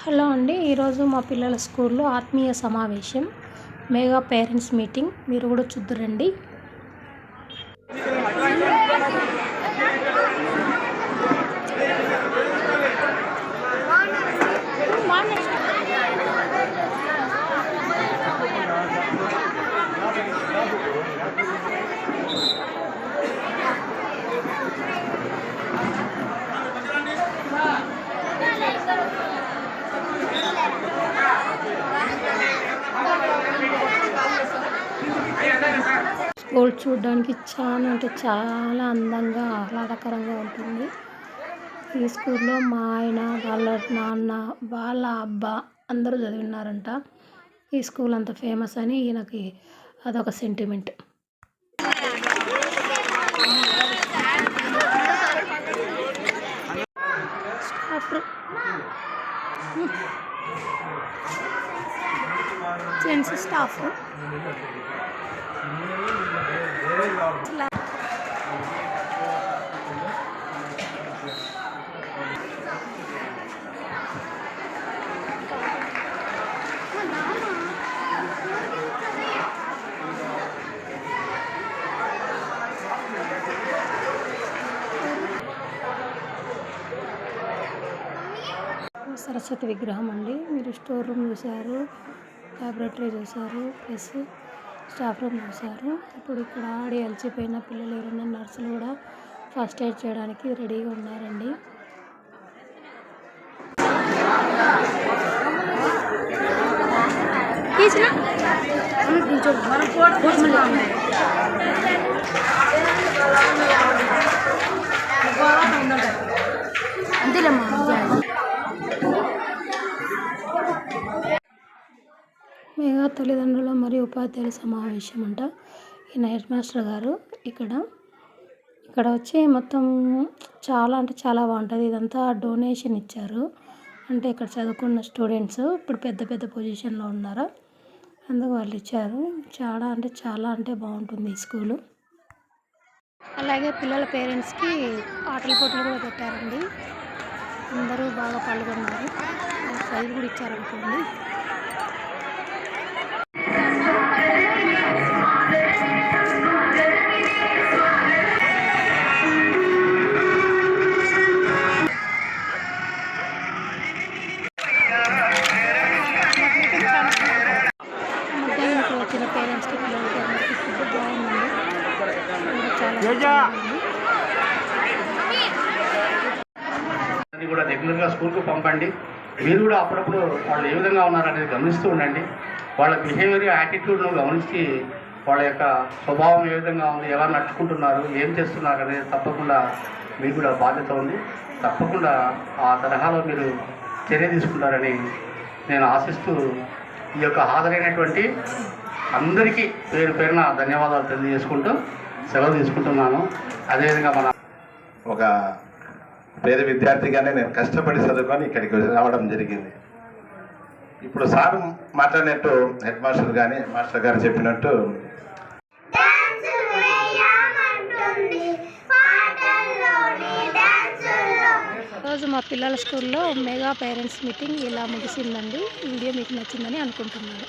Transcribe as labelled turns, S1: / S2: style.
S1: Hello అండి ఈరోజు మా పిల్లల స్కూల్లో ఆత్మీయ సమావేశం మెగా పేరెంట్స్ మీటింగ్ మీరు కూడా చూద్దురండి. స్కూల్ చూడడానికి చాలా అంటే చాలా అందంగా ఆహ్లాదకరంగా ఉంటుంది. ఈ స్కూల్లో మా ఆయన వాళ్ళ నాన్న వాళ్ళ అబ్బా అందరూ చదివినారంట ఈ స్కూల్ అంత ఫేమస్ అని ఈయనకి అదొక sentiment staff gents staff. Saraswati విగ్రహం అండి. మీరు స్టోర్ రూమ్ చూసారు లాబొరేటరీ చూసారు ప్లస్ స్టాఫ్ రూమ్ చూసారు ఇప్పుడు ఇక్కడ ఆడి అలసిపోయిన పిల్లలు ఎవరైనా నర్సులు కూడా ఫస్ట్ ఎయిడ్ చేయడానికి రెడీగా ఉన్నారండి. మెగా తల్లిదండ్రులు మరియు ఉపాధ్యాయుల సమావేశం అంట ఈ హెడ్ మాస్టర్ గారు ఇక్కడ ఇక్కడ వచ్చి మొత్తం చాలా అంటే చాలా బాగుంటుంది. ఇదంతా డొనేషన్ ఇచ్చారు. అంటే ఇక్కడ చదువుకున్న స్టూడెంట్స్ ఇప్పుడు పెద్ద పెద్ద పొజిషన్లో ఉన్నారు? అందుకు వాళ్ళు ఇచ్చారు. చాలా అంటే చాలా అంటే బాగుంటుంది ఈ స్కూలు. అలాగే పిల్లల పేరెంట్స్కి ఆటల పోటీలు కూడా పెట్టారండి. అందరూ బాగా పాల్గొన్నారు. ప్రైజ్ కూడా ఇచ్చారనుకోండి. కూడా
S2: అది కూడా రెగ్యులర్గా స్కూల్కు పంపండి. మీరు కూడా అప్పుడప్పుడు వాళ్ళు ఏ విధంగా ఉన్నారనేది గమనిస్తూ ఉండండి. వాళ్ళ బిహేవియర్ యాటిట్యూడ్ను గమనించి వాళ్ళ యొక్క స్వభావం ఏ విధంగా ఉంది ఎలా నడుచుకుంటున్నారు ఏం చేస్తున్నారు అనేది తప్పకుండా మీకు కూడా బాధ్యత ఉంది. తప్పకుండా ఆ తరహాలో మీరు చర్య తీసుకుంటారని నేను ఆశిస్తూ ఈ యొక్క హాజరైనటువంటి అందరికీ పేరు పేరున ధన్యవాదాలు తెలియజేసుకుంటూ సెలవు తీసుకుంటున్నాను. అదేవిధంగా మన
S3: ఒక పేద విద్యార్థిగానే నేను కష్టపడి చదువుకొని ఇక్కడికి రావడం జరిగింది. ఇప్పుడు సార్ మాట్లాడినట్టు హెడ్ మాస్టర్ కానీ మాస్టర్ గారు చెప్పినట్టు
S4: డాన్సులు వేయమంటుంది పాటల్లోని డాన్సుల్లో
S1: రోజు మా పిల్లల స్కూల్లో మెగా పేరెంట్స్ మీటింగ్ ఇలా ముగిసిందండి. వీడియో మీకు నచ్చిందని అనుకుంటున్నాను.